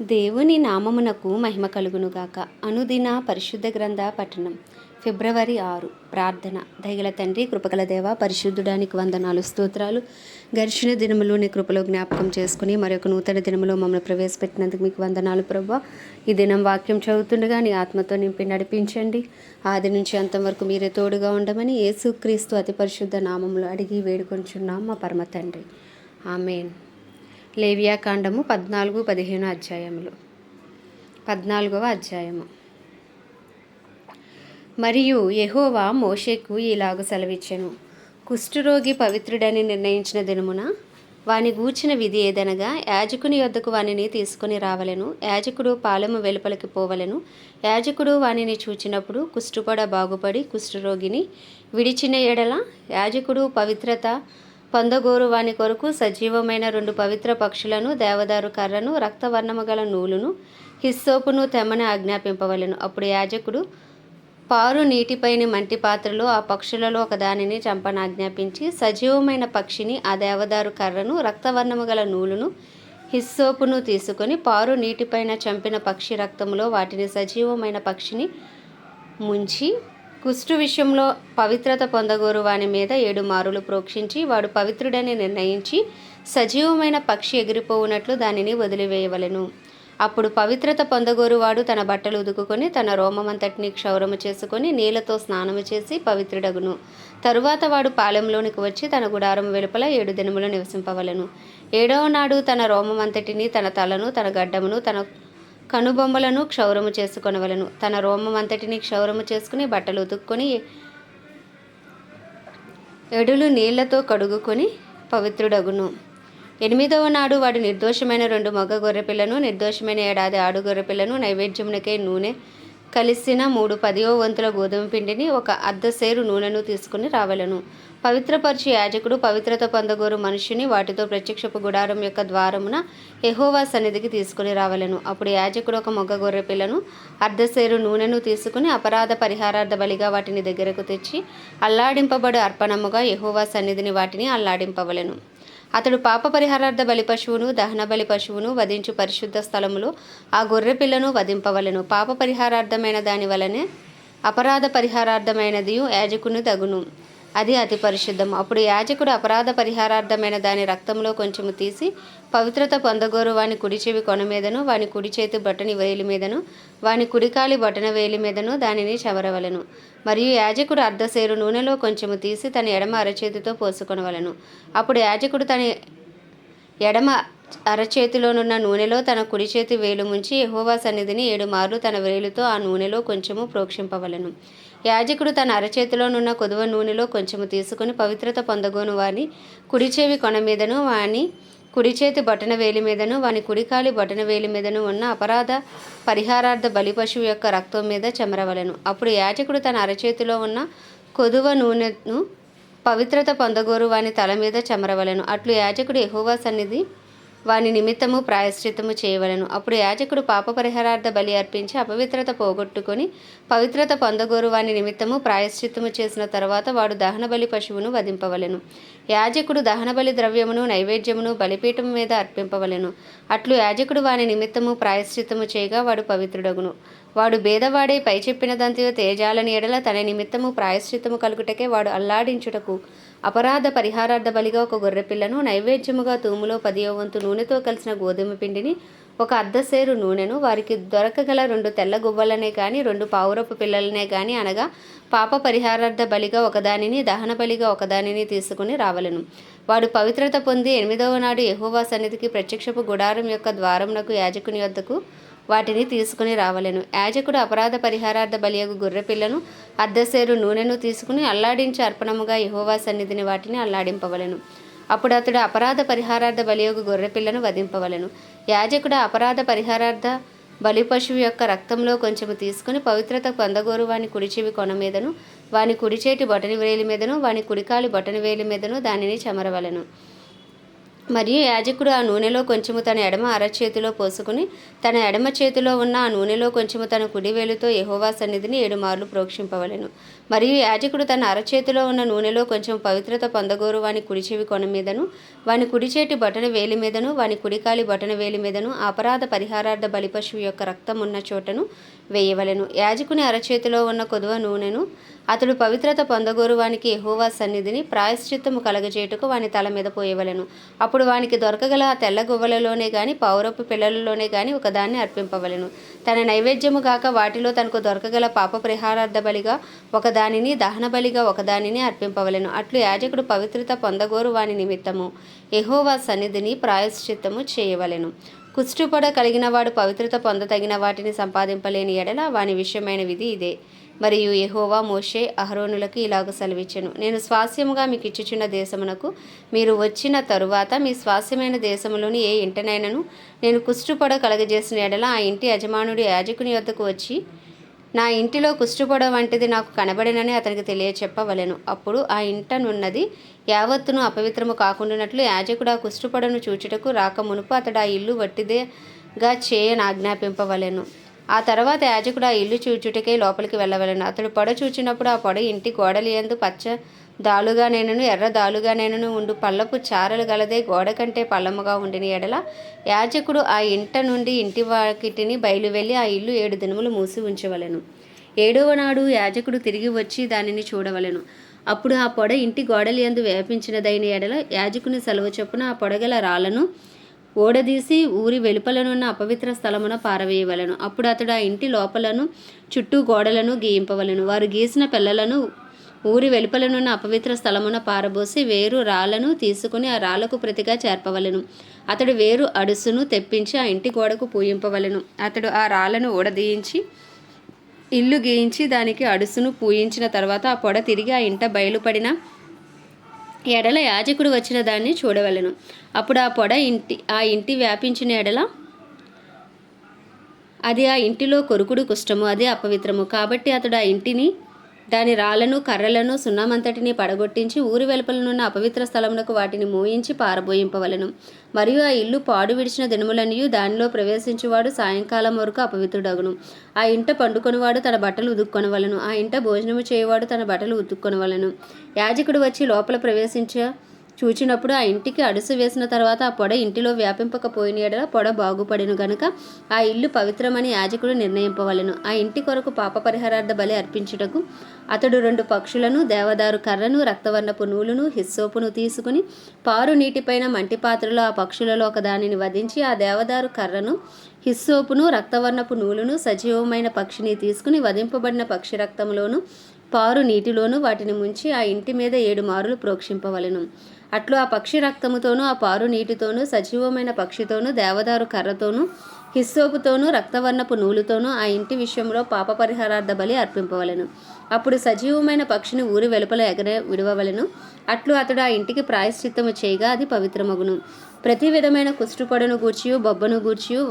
దేవుని నామమునకు మహిమ కలుగునుగాక. అనుదిన పరిశుద్ధ గ్రంథ పఠనం. ఫిబ్రవరి ఆరు. ప్రార్థన. దయగల తండ్రి కృపగల దేవ పరిశుద్ధుడానికి వందనాలు స్తోత్రాలు. గడిచిన దినములు నీ కృపలో జ్ఞాపకం చేసుకుని మరొక నూతన దినములో మమ్మల్ని ప్రవేశపెట్టినందుకు మీకు వందనాలు ప్రభా. ఈ దినం వాక్యం చదువుతుండగా నీ ఆత్మతో నింపి నడిపించండి. ఆది నుంచి అంతం వరకు మీరే తోడుగా ఉండమని యేసుక్రీస్తు అతి పరిశుద్ధ నామములు అడిగి వేడుకొంచున్నాం మా పరమ తండ్రి. ఆమెన్. లేవియాకాండము పద్నాలుగు పదిహేను అధ్యాయములు. పద్నాలుగవ అధ్యాయము. మరియు యహోవా మోషేకు ఇలాగు సెలవిచ్చెను. కుష్ఠరోగి పవిత్రుడని నిర్ణయించిన దినమున వాని గూర్చిన విధి ఏదనగా యాజకుని యొద్దకు వానిని తీసుకొని రావలెను యాజకుడు పాలెము వెలుపలికి పోవలెను యాజకుడు వానిని చూచినప్పుడు కుష్ఠుపడ బాగుపడి కుష్ఠరోగిని విడిచిన ఎడల యాజకుడు పవిత్రత పందగోరు వాని కొరకు సజీవమైన రెండు పవిత్ర పక్షులను దేవదారు కర్రను రక్తవర్ణము గల నూలును హిస్సోపును తెమ్మని ఆజ్ఞాపింపవలెను. అప్పుడు యాజకుడు పారు నీటిపైని మంటి పాత్రలో ఆ పక్షులలో ఒకదానిని చంపనాజ్ఞాపించి సజీవమైన పక్షిని ఆ దేవదారు కర్రను రక్తవర్ణము గల నూలును హిస్సోపును తీసుకొని పారు నీటిపైన చంపిన పక్షి రక్తములో వాటిని సజీవమైన పక్షిని ముంచి కుష్టు విషయంలో పవిత్రత పొందగోరు వాని మీద ఏడు మారులు ప్రోక్షించి వాడు పవిత్రుడని నిర్ణయించి సజీవమైన పక్షి ఎగిరిపోవునట్లు దానిని వదిలివేయవలెను. అప్పుడు పవిత్రత పొందగోరు వాడు తన బట్టలు ఉదుకుకొని తన రోమమంతటిని క్షౌరము చేసుకొని నీళ్ళతో స్నానము చేసి పవిత్రుడగును. తరువాత వాడు పాలెంలోనికి వచ్చి తన గుడారం వెలుపల ఏడు దినములు నివసింపవలెను. ఏడవ నాడు తన రోమమంతటిని తన తలను తన గడ్డమును తన కనుబొమ్మలను క్షౌరము చేసుకొనవలను. తన రోమం అంతటిని క్షౌరము చేసుకుని బట్టలు ఉతుక్కొని ఎడులు నీళ్ళతో కడుగుకొని పవిత్రుడగును. ఎనిమిదవ నాడు వాడు నిర్దోషమైన రెండు మగ గొర్రెపిల్లను నిర్దోషమైన ఏడాది ఆడు గొర్రెపిల్లను నైవేద్యమునకై నూనె కలిసిన మూడు పదివ వంతుల గోధుమ పిండిని ఒక అర్ధ సేరు నూనెను తీసుకుని రావలను. పవిత్రపరిచి యాజకుడు పవిత్రత పొందగోరు మనుషుని వాటితో ప్రత్యక్షపు గుడారం యొక్క ద్వారమున ఎహోవా సన్నిధికి తీసుకుని రావలను. అప్పుడు యాజకుడు ఒక మొగ్గ గొర్రె పిల్లను అర్ధసేరు నూనెను తీసుకుని అపరాధ పరిహారార్థ బలిగా వాటిని దగ్గరకు తెచ్చి అల్లాడింపబడు అర్పణముగా ఎహోవా సన్నిధిని వాటిని అల్లాడింపవలెను. అతడు పాప పరిహారార్థ బలి పశువును దహన బలి పశువును వధించు పరిశుద్ధ స్థలములో ఆ గొర్రె పిల్లను వధింపవలెను. పాప పరిహారార్థమైన దాని వలనే అపరాధ పరిహారార్థమైనది యాజకుని తగును. అది అతి పరిశుద్ధం. అప్పుడు యాజకుడు అపరాధ పరిహారార్థమైన దాని రక్తంలో కొంచెము తీసి పవిత్రత పొందగోరు వాని కుడి చెవి కొన మీదను వాని కుడి చేతి బొటని వేలి మీదను వాని కుడికాలి బటన వేలి మీదను దానిని చవరవలెను. మరియు యాజకుడు అర్ధసేరు నూనెలో కొంచెము తీసి తన ఎడమ అరచేతితో పోసుకొనవలెను. అప్పుడు యాజకుడు తన ఎడమ అరచేతిలోనున్న నూనెలో తన కుడి చేతి వేలు ముంచి యెహోవా సన్నిధిని ఏడు మార్లు తన వేలుతో ఆ నూనెలో కొంచెము ప్రోక్షింపవలెను. యాజకుడు తన అరచేతిలోనున్న కొదువ నూనెలో కొంచెము తీసుకుని పవిత్రత పొందగోను వాని కుడి చెవి కొన మీదను వాని కుడి చేతి బొటన వేలి మీదను వాని కుడికాలి బొటన వేలి మీదను ఉన్న అపరాధ పరిహారార్థ బలి పశువు యొక్క రక్తం మీద చెమరవలెను. అప్పుడు యాజకుడు తన అరచేతిలో ఉన్న కొదువ నూనెను పవిత్రత పొందగోరు వాని తల మీద చెమరవలెను. అట్లు యాజకుడు ఎహోవా సన్నిధి వాని నిమిత్తము ప్రాయశ్చిత్తము చేయవలెను. అప్పుడు యాజకుడు పాప పరిహారార్థ బలి అర్పించి అపవిత్రత పోగొట్టుకొని పవిత్రత పొందగోరు వాని నిమిత్తము ప్రాయశ్చిత్తము చేసిన తర్వాత వాడు దహన బలి పశువును వధింపవలెను. యాజకుడు దహన బలి ద్రవ్యమును నైవేద్యమును బలిపీఠం మీద అర్పింపవలెను. అట్లు యాజకుడు వాని నిమిత్తము ప్రాయశ్చిత్తము చేయగా వాడు పవిత్రుడగును. వాడు భేదవాడే పై చెప్పిన చెప్పినదంతయో తేజాలని ఎడల తన నిమిత్తము ప్రాయశ్చిత్తము కలుగుటకే వాడు అల్లాడించుటకు అపరాధ పరిహారార్థ బలిగా ఒక గొర్రెపిల్లను నైవేద్యముగా తూములో పదియోవంతు నూనెతో కలిసిన గోధుమ పిండిని ఒక అర్ధసేరు నూనెను వారికి దొరకగల రెండు తెల్ల గువ్వలనే కానీ రెండు పావురపు పిల్లలనే కానీ అనగా పాప పరిహారార్థ బలిగా ఒకదానిని దహన బలిగా ఒకదానిని తీసుకుని రావలను. వాడు పవిత్రత పొంది ఎనిమిదవ నాడు యెహోవా సన్నిధికి ప్రత్యక్షపు గుడారం యొక్క ద్వారమునకు యాజకుని వద్దకు వాటిని తీసుకుని రావలెను. యాజకుడు అపరాధ పరిహారార్థ బలియగు గొర్రెపిల్లను అర్ధసేరు నూనెను తీసుకుని అల్లాడించి అర్పణముగా యహోవా సన్నిధిని వాటిని అల్లాడింపవలెను. అప్పుడు అతడు అపరాధ పరిహారార్థ బలియగు గొర్రెపిల్లను వధింపవలెను. యాజకుడు అపరాధ పరిహారార్థ బలి పశువు యొక్క రక్తంలో కొంచెము తీసుకుని పవిత్రత పొందగోరు వాని కుడిచెవి కొన మీదను వాని కుడిచేటి బొటని వేలి మీదను వాని కుడికాలి బొటని వేలి మీదను దానిని చెమరవలను. మరియు యాజకుడు ఆ నూనెలో కొంచెము తన ఎడమ అరచేతిలో పోసుకుని తన ఎడమ చేతిలో ఉన్న ఆ నూనెలో కొంచెము తన కుడివేలుతో యహోవా సన్నిధిని ఏడు మార్లు ప్రోక్షింపవలెను. మరియు యాజకుడు తన అరచేతిలో ఉన్న నూనెలో కొంచెం పవిత్రత పొందగోరు వాని కుడి చెవి కొన మీదను వాని కుడి చేతి వేలి మీదను వాని కుడికాలి బొటన వేలి మీదను అపరాధ పరిహారార్థ బలిపశువు యొక్క రక్తం ఉన్న చోటను వేయవలెను. యాజకుని అరచేతిలో ఉన్న కొదువ నూనెను అతడు పవిత్రత పొందగోరు వానికి ఎహోవా సన్నిధిని ప్రాయశ్చిత్తము కలగజేటుకు వాని తల మీద పోయవలెను. అప్పుడు వానికి దొరకగల ఆ తెల్ల గువ్వలలోనే గాని పౌరపు పిల్లలలోనే గాని ఒకదాన్ని అర్పింపవలెను. తన నైవేద్యము గాక వాటిలో తనకు దొరకగల పాప పరిహారార్థ బలిగా ఒకదానిని దహన బలిగా ఒకదానిని అర్పింపవలెను. అట్లు యాజకుడు పవిత్రత పొందగోరు వాని నిమిత్తము ఎహోవా సన్నిధిని ప్రాయశ్చిత్తము చేయవలెను. కుష్టుపడ కలిగిన వాడు పవిత్రత పొందతగిన వాటిని సంపాదింపలేని ఎడల వాని విషయమైన విధి ఇదే. మరియు యహోవా మోషే అహరోనులకు ఇలాగ సెలవిచ్చెను. నేను స్వాస్యముగా మీకు ఇచ్చుచున్న దేశమునకు మీరు వచ్చిన తరువాత మీ స్వాస్యమైన దేశములోని ఏ ఇంటనైనను నేను కుష్టుపడ కలగజేసిన ఎడల ఆ ఇంటి యజమానుడు యాజకుని వద్దకు వచ్చి నా ఇంటిలో కుష్టుపొడ వంటిది నాకు కనబడినని అతనికి తెలియచెప్పవలెను. అప్పుడు ఆ ఇంటనున్నది యావత్తును అపవిత్రము కాకుండానట్లు యాజకుడు ఆ కుష్టుపొడను చూచుటకు రాక మునుపు అతడు ఆ ఇల్లు వట్టిదేగా చేయను ఆజ్ఞాపింపవలెను. ఆ తర్వాత యాజకుడు ఆ ఇల్లు చూచుటకై లోపలికి వెళ్ళవలెను. అతడు పొడ చూచినప్పుడు ఆ పొడ ఇంటి గోడలియందు పచ్చ దాలుగా నేనును ఎర్ర దాలుగా నేనును ఉండు. పళ్ళపు చారలు గలదే గోడ కంటే పల్లముగా ఉండిన ఎడల యాజకుడు ఆ ఇంట నుండి ఇంటి వాకిటిని బయలువెళ్ళి ఆ ఇల్లు ఏడు దినములు మూసి ఉంచవలెను. ఏడవ నాడు యాజకుడు తిరిగి వచ్చి దానిని చూడవలెను. అప్పుడు ఆ పొడ ఇంటి గోడలియందు వ్యాపించినదైన ఎడల యాజకుని సెలవు చొప్పున ఆ పొడగల రాళ్ళను ఓడదీసి ఊరి వెలుపలనున్న అపవిత్ర స్థలమున పారవేయవలెను. అప్పుడు అతడు ఆ ఇంటి లోపలను చుట్టూ గోడలను గీయింపవలను. వారు గీసిన పిల్లలను ఊరి వెలుపలనున్న అపవిత్ర స్థలమున పారబోసి వేరు రాళ్ళను తీసుకుని ఆ రాళ్ళకు ప్రతిగా చేర్పవలెను. అతడు వేరు అడుసును తెప్పించి ఆ ఇంటి గోడకు పూయింపవలెను. అతడు ఆ రాళ్ళను ఊడదీయించి ఇల్లు గీయించి దానికి అడుసును పూయించిన తర్వాత ఆ పొడ తిరిగి ఆ ఇంట బయలుపడిన ఎడల యాజకుడు వచ్చిన దాన్ని చూడవలను. అప్పుడు ఆ పొడ ఇంటి ఆ ఇంటి వ్యాపించిన ఎడల అది ఆ ఇంటిలో కొరుకుడు కుష్టము అది అపవిత్రము. కాబట్టి అతడు ఆ ఇంటిని దాని రాళ్ళను కర్రలను సున్నమంతటిని పడగొట్టించి ఊరి వెలుపలనున్న అపవిత్ర స్థలమునకు వాటిని మోయించి పారబోయింపవలెను. మరియు ఆ ఇల్లు పాడు విడిచిన దినములనియు దానిలో ప్రవేశించువాడు సాయంకాలం వరకు అపవిత్రుడగును. ఆ ఇంట పండుకొనివాడు తన బట్టలు ఉదుక్కొనవలను ఆ ఇంట భోజనము చేయవాడు తన బట్టలు ఉతుక్కొనవలెను. యాజకుడు వచ్చి లోపల ప్రవేశించ చూచినప్పుడు ఆ ఇంటికి అడుసు వేసిన తర్వాత ఆ పొడ ఇంటిలో వ్యాపింపకపోయిన ఎడల పొడ బాగుపడిను గనుక ఆ ఇల్లు పవిత్రమని యాజకుడు నిర్ణయింపవలెను. ఆ ఇంటి కొరకు పాప పరిహారార్థ బలి అర్పించుటకు అతడు రెండు పక్షులను దేవదారు కర్రను రక్తవర్ణపు నూలును హిస్సోపును తీసుకుని పారు నీటిపైన మంటి పాత్రలో ఆ పక్షులలో ఒక దానిని వధించి ఆ దేవదారు కర్రను హిస్సోపును రక్తవర్ణపు నూలును సజీవమైన పక్షిని తీసుకుని వధింపబడిన పక్షి రక్తంలోను పారు నీటిలోను వాటిని ముంచి ఆ ఇంటి మీద ఏడు మారులు ప్రోక్షింపవలెను. అట్లు ఆ పక్షి రక్తముతోనూ ఆ పారు నీటితోనూ సజీవమైన పక్షితోనూ దేవదారు కర్రతోనూ హిస్సోపుతోనూ రక్తవర్ణపు నూలుతోనూ ఆ ఇంటి విషయంలో పాప పరిహారార్థ బలి అర్పింపవలెను. అప్పుడు సజీవమైన పక్షిని ఊరి వెలుపల ఎగరే విడవవలెను. అట్లు అతడు ఆ ఇంటికి ప్రాయశ్చిత్తము చేయగా అది పవిత్రమగును. ప్రతి విధమైన కుష్టుపొడను గూర్చియు బొబ్బను గూర్చియు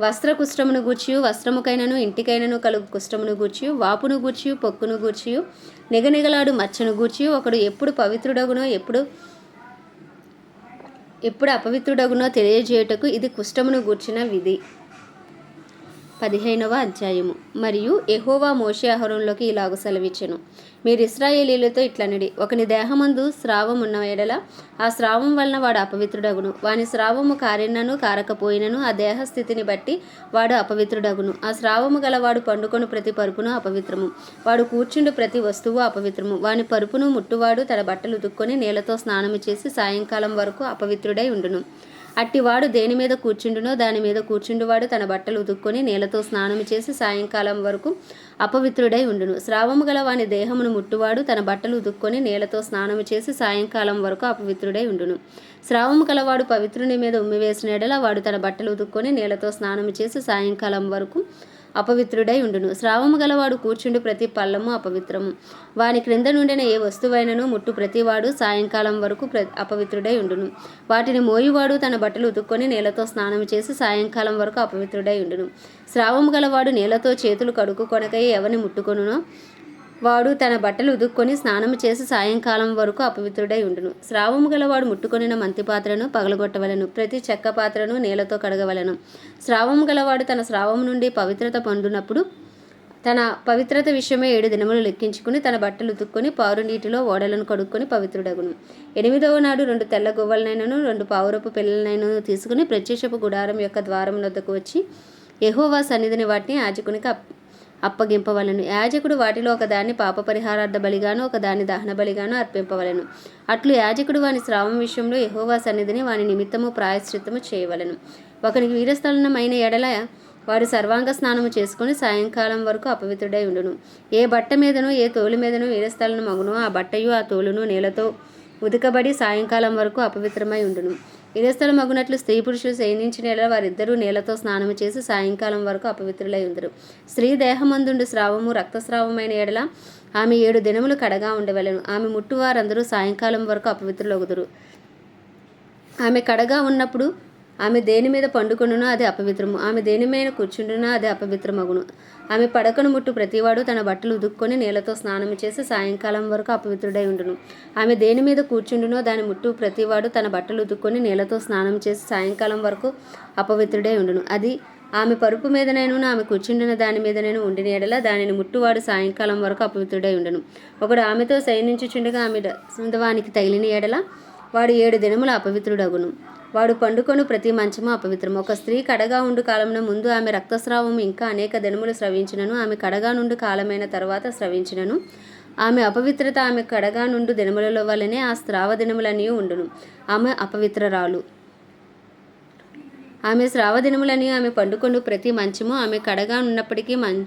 వస్త్ర కుష్టమును గూర్చియు వస్త్రముకైనను ఇంటికైనను కలుగు కుష్టమును గూర్చియు వాపును గూర్చియు పొక్కును గూర్చియు నిగనిగలాడు మచ్చను గూర్చియు ఒకడు ఎప్పుడు పవిత్రుడగునో ఎప్పుడు ఎప్పుడు అపవిత్రుడగునో తెలియజేయుటకు ఇది కుష్టమును గూర్చిన విధి. పదిహేనవ అధ్యాయము. మరియు ఎహోవా మోషే అహరోన్లోకి ఇలాగ సెలవిచ్చెను. మీరు ఇస్రాయేలీలతో ఇట్లనడి ఒకని దేహమందు స్రావం ఉన్న ఎడల ఆ స్రావం వలన వాడు అపవిత్రుడగును. వాని స్రావము కారినను కారకపోయినను ఆ దేహ స్థితిని బట్టి వాడు అపవిత్రుడగును. ఆ స్రావము గలవాడు పండుకొను ప్రతి పరుపును అపవిత్రము. వాడు కూర్చుండు ప్రతి వస్తువు అపవిత్రము. వాని పరుపును ముట్టువాడు తన బట్టలు ఉతుక్కొని నీళ్ళతో స్నానము చేసి సాయంకాలం వరకు అపవిత్రుడై ఉండును. అట్టివాడు దేని మీద కూర్చుండునో దాని మీద కూర్చుండువాడు తన బట్టలు ఉతుక్కొని నీళ్ళతో స్నానం చేసి సాయంకాలం వరకు అపవిత్రుడై ఉండును. స్రావము గల వాని దేహమును ముట్టువాడు తన బట్టలు ఉతుక్కొని నీళ్ళతో స్నానము చేసి సాయంకాలం వరకు అపవిత్రుడై ఉండును. స్రావము గలవాడు పవిత్రుని మీద ఉమ్మివేసిన ఎడల వాడు తన బట్టలు ఉతుక్కొని నీళ్ళతో స్నానం చేసి సాయంకాలం వరకు అపవిత్రుడై ఉండును. స్రావము గలవాడు కూర్చుండు ప్రతి పళ్ళము అపవిత్రము వాని క్రింద నుండిన ఏ వస్తువైనను ముట్టు ప్రతివాడు సాయంకాలం వరకు ప్ర అపవిత్రుడై ఉండును. వాటిని మోయువాడు తన బట్టలు ఉతుక్కొని నేలతో స్నానం చేసి సాయంకాలం వరకు అపవిత్రుడై ఉండును. స్రావము గలవాడు నేలతో చేతులు కడుక్కొనకై ఎవరిని ముట్టుకొనునో? వాడు తన బట్టలు ఉదుక్కొని స్నానము చేసి సాయంకాలం వరకు అపవిత్రుడై ఉండును. స్రావము గలవాడు ముట్టుకొనిన మంతి పాత్రను పగలగొట్టవలను ప్రతి చెక్క పాత్రను నేలతో కడగవలను. స్రావము గలవాడు తన స్రావం నుండి పవిత్రత పొందినప్పుడు తన పవిత్రత విషయమే ఏడు దినములు లెక్కించుకుని తన బట్టలు ఉతుక్కొని పారు నీటిలో ఓడలను కడుక్కొని పవిత్రుడగును. ఎనిమిదవ నాడు రెండు తెల్ల గువ్వలనైనను రెండు పావురపు పిల్లలనైనను తీసుకుని ప్రత్యక్షపు గుడారం యొక్క ద్వారం వద్దకు వచ్చి ఎహోవా సన్నిధిని వాటిని యాజకునికి అప్పగింపవలను. యాజకుడు వాటిలో ఒకదాన్ని పాప పరిహారార్థ బలిగాను ఒకదాన్ని దహన బలిగాను అర్పింపవలను. అట్లు యాజకుడు వాని స్రావం విషయంలో యహోవా సన్నిధిని వాని నిమిత్తము ప్రాయశ్చిత్తము చేయవలను. ఒకనికి వీరస్థలనమైన ఎడల వారు సర్వాంగ స్నానము చేసుకుని సాయంకాలం వరకు అపవిత్రుడై ఉండును. ఏ బట్ట మీదనో ఏ తోలు మీదనో వీరస్థలను మగునో ఆ బట్టయు ఆ తోలును నేలతో ఉదకబడి సాయంకాలం వరకు అపవిత్రమై ఉండును. ఇరస్థల మగునట్లు స్త్రీ పురుషులు శయనించిన వారిద్దరూ నీళ్ళతో స్నానము చేసి సాయంకాలం వరకు అపవిత్రులై ఉందరు. స్త్రీ దేహమందుండు స్రావము రక్తస్రావమైన ఎడల ఆమె ఏడు దినములు కడగా ఉండవలెను. ఆమె ముట్టు వారందరూ సాయంకాలం వరకు అపవిత్రులగుదురు. ఆమె కడగా ఉన్నప్పుడు ఆమె దేని మీద పండుకొనునో అది అపవిత్రము. ఆమె దేని మీద కూర్చుండునో అది అపవిత్రమగును. ఆమె పడకను ముట్టు ప్రతివాడు తన బట్టలు ఉదుక్కొని నీళ్ళతో స్నానం చేసి సాయంకాలం వరకు అపవిత్రుడై ఉండును. ఆమె దేని మీద కూర్చుండునో దాని ముట్టు ప్రతివాడు తన బట్టలు ఉదుక్కొని నీళ్ళతో స్నానం చేసి సాయంకాలం వరకు అపవిత్రుడై ఉండును. అది ఆమె పరుపు మీదనైనా ఆమె కూర్చుండిన దాని మీదనైనా ఉండిన ఎడల దానిని ముట్టువాడు సాయంకాలం వరకు అపవిత్రుడై ఉండను. ఒకడు ఆమెతో శయనించుచుండగా ఆమె సుందవానికి తగిలిన ఎడల వాడు ఏడు దినముల అపవిత్రుడగును. వాడు పండుకొను ప్రతి మంచము అపవిత్రం. ఒక స్త్రీ కడగా ఉండు కాలమున ముందు ఆమె రక్తస్రావము ఇంకా అనేక దినములు స్రవించినను. ఆమె కడగా నుండి కాలమైన తర్వాత స్రవించినను. ఆమె అపవిత్రత ఆమె కడగా నుండి దినములలో వల్లనే ఆ స్రావ దినములన్నీ ఉండును. ఆమె అపవిత్రరాలు. ఆమె స్రావ దినములని ఆమె పండుకొను ప్రతి మంచము. ఆమె కడగా ఉన్నప్పటికీ మం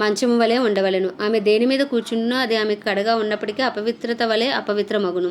మంచము వలె ఉండవలెను. ఆమె దేని మీద కూర్చున్నో అది ఆమె కడగా ఉన్నప్పటికీ అపవిత్రత వలె అపవిత్రమగును.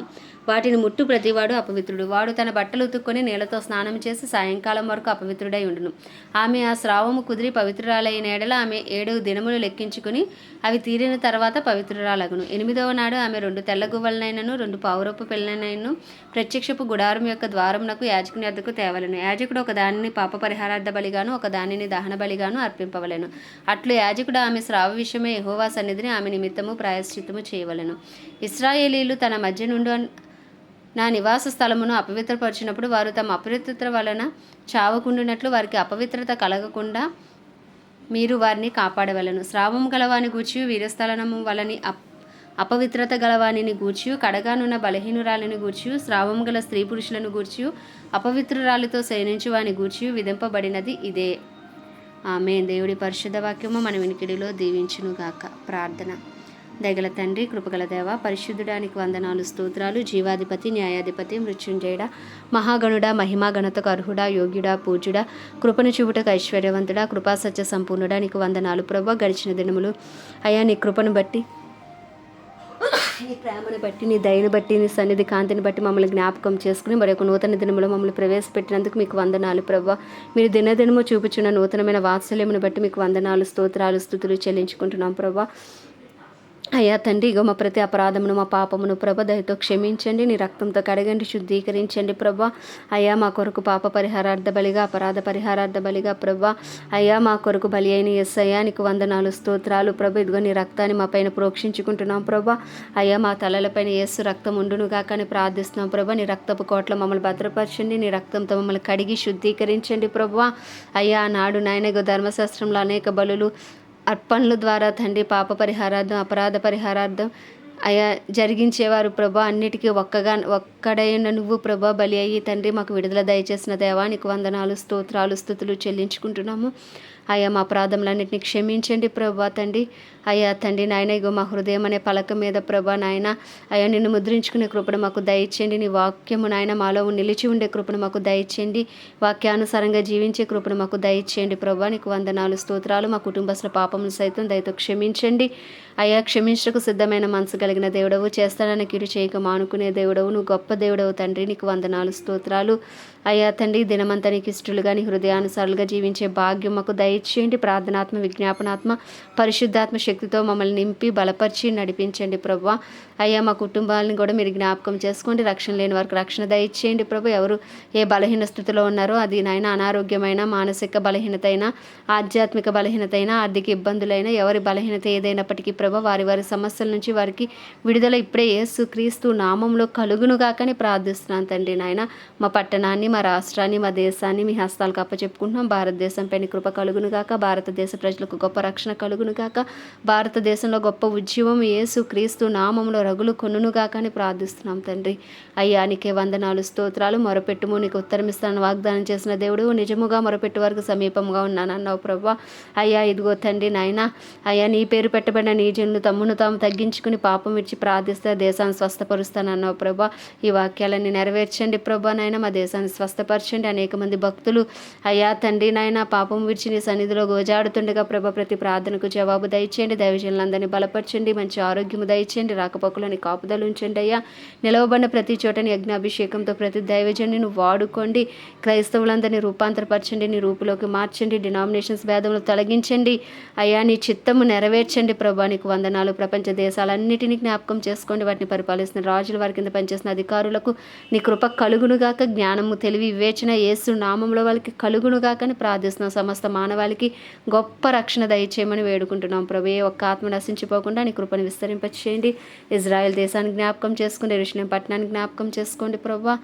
వాటిని ముట్టు ప్రతివాడు అపవిత్రుడు. వాడు తన బట్టలు ఉతుక్కొని నీళ్ళతో స్నానం చేసి సాయంకాలం వరకు అపవిత్రుడై ఉండును. ఆమె ఆ స్రావము కుదిరి పవిత్రురాలైన ఎడల ఆమె ఏడు దినములు లెక్కించుకుని అవి తీరిన తర్వాత పవిత్రురాలగును. ఎనిమిదవ నాడు ఆమె రెండు తెల్ల గువ్వలనైనను రెండు పావురపు పిల్లనైనను ప్రత్యక్షపు గుడారం యొక్క ద్వారమునకు యాజకుని వద్దకు తేవలను. యాజకుడు ఒక దానిని పాప పరిహారార్థ బలిగాను ఒక దానిని దహన బలిగాను అర్పింపవలెను. అట్లు యాజకుడు ఆమె ఆమె స్రావ విషయమే యెహోవా సన్నిధిని ఆమె నిమిత్తము ప్రాయశ్చిత్తము చేయవలెను. ఇస్రాయేలీలు తన మధ్య నుండి నా నివాస స్థలమును అపవిత్రపరిచినప్పుడు వారు తమ అపవిత్రత వలన చావకుండునట్లు వారికి అపవిత్రత కలగకుండా మీరు వారిని కాపాడవలను. స్రావం గలవాని గూర్చి వీరస్థలనము వలని అప్ అపవిత్రత గలవానిని గూర్చి కడగానున్న బలహీనురాలిని గూర్చి స్రావం గల స్త్రీ పురుషులను గూర్చి అపవిత్రురాలితో శయనించు వాని గూర్చి విధింపబడినది ఇదే. ఆమె దేవుడి పరిశుద్ధ వాక్యము మన వినికిడిలో దీవించునుగాక. ప్రార్థన. దగల తండ్రి కృపగల దేవ పరిశుద్ధుడానికి వందనాలు స్తోత్రాలు జీవాధిపతి న్యాయాధిపతి మృత్యుంజయుడ మహాగణుడ మహిమా గణతకు అర్హుడ యోగ్యుడ పూజుడా కృపను చూపుటకు ఐశ్వర్యవంతుడ కృపా సత్య సంపూర్ణుడా నీకు వందనాలు ప్రభు గడిచిన దినములు. అయా నీ కృపను బట్టి నీ ప్రేమను బట్టి నీ దయను బట్టి నీ సన్నిధి కాంతిని బట్టి మమ్మల్ని జ్ఞాపకం చేసుకుని మరి ఒక నూతన దినములో మమ్మల్ని ప్రవేశపెట్టినందుకు మీకు వందనాలు ప్రభా. మీరు దినదినము చూపుచున్న నూతనమైన వాత్సల్యమును బట్టి మీకు వందనాలు స్తోత్రాలు స్థుతులు చెల్లించుకుంటున్నాం ప్రభావ అయ్యా తండ్రి ఇగో మా ప్రతి అపరాధమును మా పాపమును ప్రభ దయతో క్షమించండి నీ రక్తంతో కడగండి శుద్ధీకరించండి ప్రభా. అయ్యా మా కొరకు పాప పరిహారార్థ బలిగా అపరాధ పరిహారార్థ బలిగా ప్రభా. అయ్యా మా కొరకు బలి అయిన ఎస్ అయ్యా నీకు వందనాలు స్తోత్రాలు ప్రభ. ఇదిగో నీ రక్తాన్ని మా పైన ప్రోక్షించుకుంటున్నాం ప్రభా. అయ్యా మా తలలపైన యేసు రక్తం ఉండును కానీ ప్రార్థిస్తున్నాం ప్రభా. నీ రక్తపు కోట్ల మమ్మల్ని భద్రపరచండి నీ రక్తంతో మమ్మల్ని కడిగి శుద్ధీకరించండి ప్రభా. అయ్యా నాడు నాయన ధర్మశాస్త్రంలో అనేక బలులు అర్పణల ద్వారా తండ్రి పాప పరిహారార్థం అపరాధ పరిహారార్థం అయా జరిగించేవారు ప్రభా. అన్నిటికీ ఒక్కగా ఒక్కడైన నువ్వు ప్రభా బలి అయ్యి తండ్రి మాకు విడుదల దయచేసిన దేవానికి వందనాలు స్తోత్రాలు స్థుతులు చెల్లించుకుంటున్నాము. ఆయా మా అపరాధములన్నింటినీ క్షమించండి ప్రభా తండ్రి. అయ్యా తండ్రి నాయన ఇగో మా హృదయం అనే పలక మీద ప్రభా నాయన అయ్యా నిన్ను ముద్రించుకునే కృపను మాకు దయచేయండి. నీ వాక్యము నాయన మాలో నిలిచి ఉండే కృపను మాకు దయచేయండి. వాక్యానుసారంగా జీవించే కృపను మాకు దయచేయండి ప్రభా. నీకు వందనాలు స్తోత్రాలు మా కుటుంబస్తుల పాపములు సైతం దయతో క్షమించండి. అయ్యా క్షమించకు సిద్ధమైన మనసు కలిగిన దేవుడవు చేస్తానని కీడు చేయక మానుకునే దేవుడవు నువ్వు గొప్ప దేవుడవు తండ్రి. నీకు వందనాలు స్తోత్రాలు. అయ్యా తండ్రి దినమంతా నీకు ఇష్టలుగా నీ హృదయానుసారులుగా జీవించే భాగ్యం మాకు దయచేయండి. ప్రార్థనాత్మ విజ్ఞాపనాత్మ పరిశుద్ధాత్మ శక్తి శక్తితో మమ్మల్ని నింపి బలపరిచి నడిపించండి ప్రభు. అయ్యా మా కుటుంబాలను కూడా మీరు జ్ఞాపకం చేసుకోండి. రక్షణ లేని వారికి రక్షణ దయచేయండి ప్రభు. ఎవరు ఏ బలహీన స్థితిలో ఉన్నారో అది నాయన అనారోగ్యమైన మానసిక బలహీనత అయినా ఆధ్యాత్మిక బలహీనత అయినా ఆర్థిక ఇబ్బందులైనా ఎవరి బలహీనత ఏదైనప్పటికీ ప్రభు వారి వారి సమస్యల నుంచి వారికి విడుదల ఇప్పుడే యేసు క్రీస్తు నామంలో కలుగును కాకని ప్రార్థిస్తున్నాను తండ్రి నాయన. మా పట్టణాన్ని మా రాష్ట్రాన్ని మా దేశాన్ని మీ హస్తాలకు అప్పచెప్పుకుంటున్నాం. భారతదేశం పైన కృప కలుగును కాక భారతదేశ ప్రజలకు గొప్ప రక్షణ కలుగును కాక భారతదేశంలో గొప్ప ఉద్యమం యేసు క్రీస్తు నామంలో రగులు కొనునుగా కానీ ప్రార్థిస్తున్నాం తండ్రి. అయ్యా నీకే వందనాలు స్తోత్రాలు. మొరపెట్టుము నీకు ఉత్తరమిస్తానని వాగ్దానం చేసిన దేవుడు. నిజముగా మొరపెట్టు వరకు సమీపంగా ఉన్నానన్నావు ప్రభు. అయ్యా ఇదిగో తండ్రి నాయన. అయ్యా నీ పేరు పెట్టబడిన నీ జనులు తమ్మును తాము తగ్గించుకుని పాపం ఇచ్చి ప్రార్థిస్తే దేశాన్ని స్వస్థపరుస్తానన్నావు ప్రభా. ఈ వాక్యాలన్నీ నెరవేర్చండి ప్రభా నాయన. మా దేశాన్ని స్వస్థపరచండి. అనేక మంది భక్తులు అయ్యా తండ్రి నాయన పాపం విడిచి నీ సన్నిధిలో గోజాడుతుండగా ప్రభ ప్రతి ప్రార్థనకు జవాబు దయచేయండి. దైవజనులందరినీ బలపరచండి మంచి ఆరోగ్యము దయచేయండి రాకపోకలని కాపుదలు ఉంచండి అయ్యా. నిలవబడిన ప్రతి చోటని యజ్ఞాభిషేకంతో ప్రతి దైవజన్ని నువ్వు వాడుకోండి. క్రైస్తవులందరినీ రూపాంతరపరచండి నీ రూపులోకి మార్చండి డినామినేషన్స్ భేదములు తొలగించండి. అయ్యా నీ చిత్తము నెరవేర్చండి ప్రభా. నీకు వందనాలు ప్రపంచ దేశాలన్నిటినీ జ్ఞాపకం చేసుకోండి. వాటిని పరిపాలిస్తున్న రాజుల వారి కింద పనిచేసిన అధికారులకు నీ కృప కలుగునుగాక. జ్ఞానము తెలివి వివేచన యేసు నామంలో వాళ్ళకి కలుగునుగాకని ప్రార్థిస్తున్నాం. సమస్త మానవాళికి గొప్ప రక్షణ దయచేయమని వేడుకుంటున్నాం. ప్రభు ఏ ఒక్క ఆత్మ నశించిపోకుండా నీ కృపను విస్తరింపచేయండి. ఇజ్రాయెల్ దేశాన్ని జ్ఞాపకం చేసుకోండి రుషిలేం పట్టణాన్ని జ్ఞాపకం చేసుకోండి ప్రభావ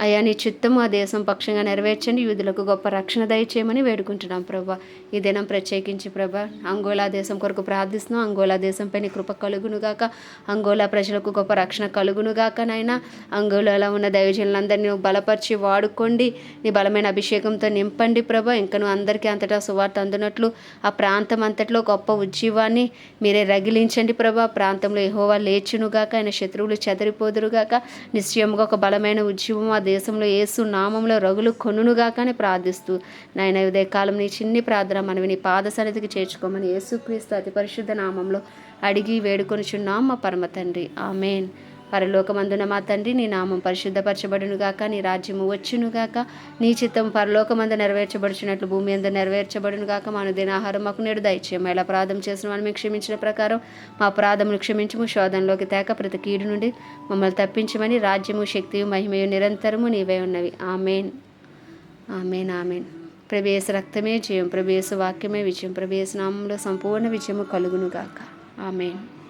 అయ్యా నీ చిత్తము ఆ దేశం పక్షంగా నెరవేర్చండి. యూదులకు గొప్ప రక్షణ దయచేయమని వేడుకుంటున్నాం ప్రభా. ఈ దినం ప్రత్యేకించి ప్రభా అంగోలా దేశం కొరకు ప్రార్థిస్తున్నాం. అంగోలా దేశంపై నీ కృప కలుగునుగాక. అంగోలా ప్రజలకు గొప్ప రక్షణ కలుగునుగాక నాయన. అంగోలాలో ఉన్న దైవజనులందరినీ నువ్వు బలపరిచి వాడుకోండి. నీ బలమైన అభిషేకంతో నింపండి ప్రభా. ఇంకా నువ్వు అందరికీ అంతటా సువార్త అందునట్లు ఆ ప్రాంతం అంతట్లో గొప్ప ఉజ్జీవాన్ని మీరే రగిలించండి ప్రభా. ప్రాంతంలో ఎహోవా లేచునుగాక ఆయన శత్రువులు చెదరిపోదురుగాక. నిశ్చయముగా ఒక బలమైన ఉజ్జీవం ఆ దేశంలో యేసు నామంలో రగులు కొనుగాకని ప్రార్థిస్తూ నాయన ఉదయకాలం నీ చిన్ని ప్రార్థన మనవి నీ పాద సన్నిధికి చేర్చుకోమని యేసుక్రీస్తు అతి పరిశుద్ధ నామంలో అడిగి వేడుకొనిచున్నాం మా పరమ తండ్రి. ఆమెన్. పరలోకమందున మా తండ్రి నీ నామం పరిశుద్ధపరచబడునుగాక నీ రాజ్యము వచ్చునుగాక నీ చిత్తం పరలోకమందు నెరవేర్చబడుచున్నట్లు భూమి అందు నెరవేర్చబడునుగాక మన దినాహారం మాకు నేడు దయచేయము. ఎలా అపరాధం చేసిన వాళ్ళు మేము క్షమించిన ప్రకారం మా ప్రాధములు క్షమించము శోధనలోకి తేక ప్రతి కీడు నుండి మమ్మల్ని తప్పించమని రాజ్యము శక్తియు మహిమయు నిరంతరము నీవే ఉన్నవి. ఆమెన్. Amen amen. ప్రభేశ రక్తమే జయం. ప్రభేశ వాక్యమే విజయం. ప్రభేశ నామంలో సంపూర్ణ విజయము కలుగునుగాక. ఆమెన్.